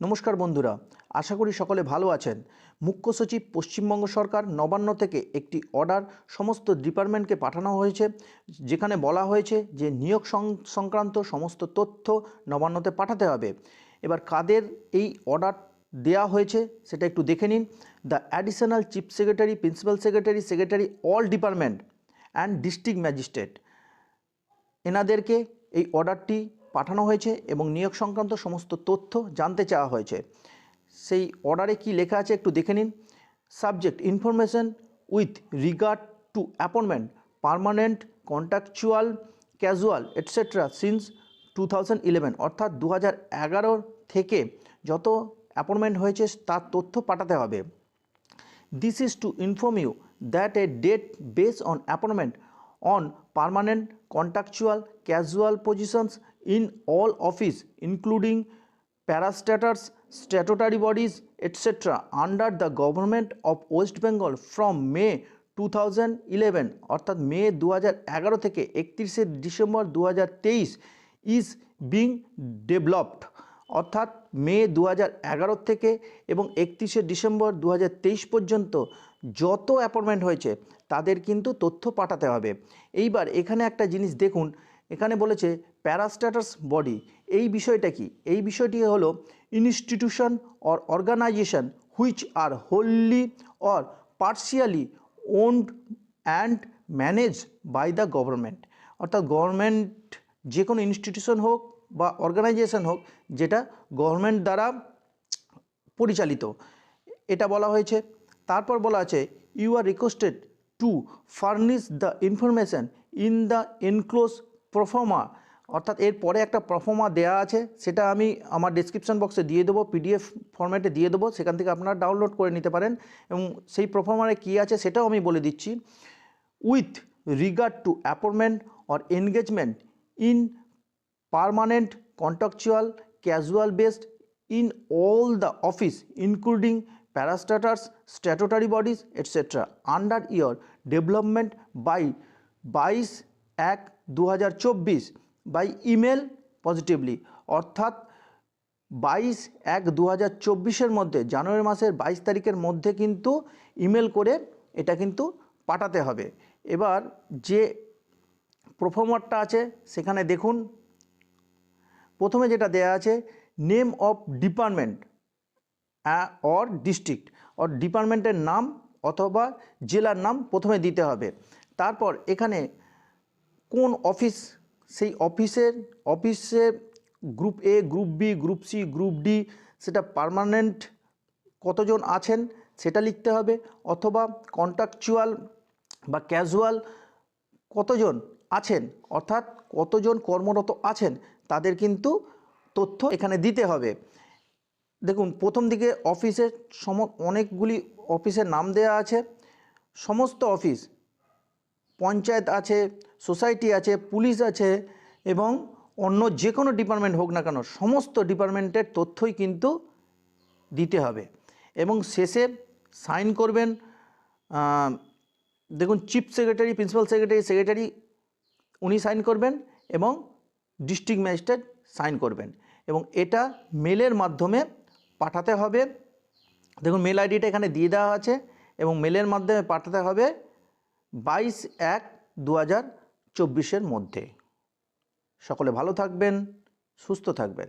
নমস্কার বন্ধুরা, আশা করি সকলে ভালো আছেন। মুখ্য সচিব, পশ্চিমবঙ্গ সরকার নবান্ন থেকে একটি অর্ডার সমস্ত ডিপার্টমেন্টকে পাঠানো হয়েছে, যেখানে বলা হয়েছে যে নিয়োগ সংক্রান্ত সমস্ত তথ্য নবান্নতে পাঠাতে হবে। এবার কাদের এই অর্ডার দেয়া হয়েছে সেটা একটু দেখে নিন। The additional chief secretary, principal secretary secretary all department and district magistrate. এনাদেরকে এই অর্ডারটি পাঠানো হয়েছে এবং নিয়োগ সংক্রান্ত সমস্ত তথ্য জানতে চাওয়া হয়েছে। সেই অর্ডারে কি লেখা আছে একটু দেখে নিন। Subject information with regard to appointment, permanent contractual casual etcetera since two eleven অর্থাৎ দু হাজার এগারো থেকে যত অ্যাপয়েন্টমেন্ট হয়েছে তার তথ্য পাঠাতে হবে। This is to inform you that a date based on appointment on permanent, contractual, casual positions in all office, including parastatals, statutory bodies, etc., under the government of West Bengal from May 2011 অর্থাৎ মে দু থেকে একত্রিশে December দু হাজার তেইশ is being developed অর্থাৎ মে দু থেকে এবং একত্রিশে ডিসেম্বর দুহাজার তেইশ পর্যন্ত যত অ্যাপয়েন্টমেন্ট হয়েছে, তাদের কিন্তু তথ্য পাঠাতে হবে। এইবার এখানে একটা জিনিস দেখুন, এখানে বলেছে প্যারাস্ট্যাটাস বডি এই বিষয়টা কি? এই বিষয়টি হলো institution or organization which are wholly or partially owned and manage by the government অর্থাৎ গভর্নমেন্ট যে কোনো ইনস্টিটিউশন হোক বা অর্গানাইজেশন হোক, যেটা গভর্নমেন্ট দ্বারা পরিচালিত। এটা বলা হয়েছে তারপর বলা আছে you are requested to furnish the information in the enclose proforma অর্থাৎ এর পরে একটা প্রফর্মা দেওয়া আছে, সেটা আমি আমার ডিসক্রিপশন বক্সে দিয়ে দেবো পিডিএফ ফরম্যাটে দিয়ে দেবো, সেখান থেকে আপনারা ডাউনলোড করে নিতে পারেন। এবং সেই প্রফর্মারে কী আছে সেটাও আমি বলে দিচ্ছি। With regard to appointment or engagement in permanent, contractual casual based in all the office including parastatals, statutory bodies etc under your development by 22 এক দু বাই ইমেল পজিটিভলি অর্থাৎ বাইশ এক দু হাজার মধ্যে, জানুয়ারি মাসের বাইশ তারিখের মধ্যে কিন্তু ইমেল করে এটা কিন্তু পাঠাতে হবে। এবার যে প্রফর্মারটা আছে, সেখানে দেখুন। প্রথমে যেটা দেয়া আছে name of department or, district. Or ডিপার্টমেন্টের নাম অথবা জেলার নাম প্রথমে দিতে হবে। তারপর এখানে কোন অফিস, সেই অফিসের, অফিসে group A, group B, group C, group D, সেটা পার্মানেন্ট কতজন আছেন সেটা লিখতে হবে অথবা কন্ট্রাকচুয়াল বা ক্যাজুয়াল কতজন আছেন, অর্থাৎ কতজন কর্মরত আছেন, তাদের কিন্তু তথ্য এখানে দিতে হবে। দেখুন, প্রথম দিকে অফিসের সম, অনেকগুলি অফিসের নাম দেওয়া আছে। সমস্ত অফিস, পঞ্চায়েত আছে, সোসাইটি আছে, পুলিশ আছে এবং অন্য যে কোনো ডিপার্টমেন্ট হোক না কেন, সমস্ত ডিপার্টমেন্টের তথ্যই কিন্তু দিতে হবে। এবং শেষে সাইন করবেন দেখুন, chief secretary, principal secretary secretary, উনি সাইন করবেন এবং ডিস্ট্রিক্ট ম্যাজিস্ট্রেট সাইন করবেন। এবং এটা মেলের মাধ্যমে পাঠাতে হবে। দেখুন মেল আইডিটা এখানে দিয়ে দেওয়া আছে এবং মেলের মাধ্যমে পাঠাতে হবে বাইশ এক দু হাজার চব্বিশের মধ্যে। সকলে ভালো থাকবেন, সুস্থ থাকবেন।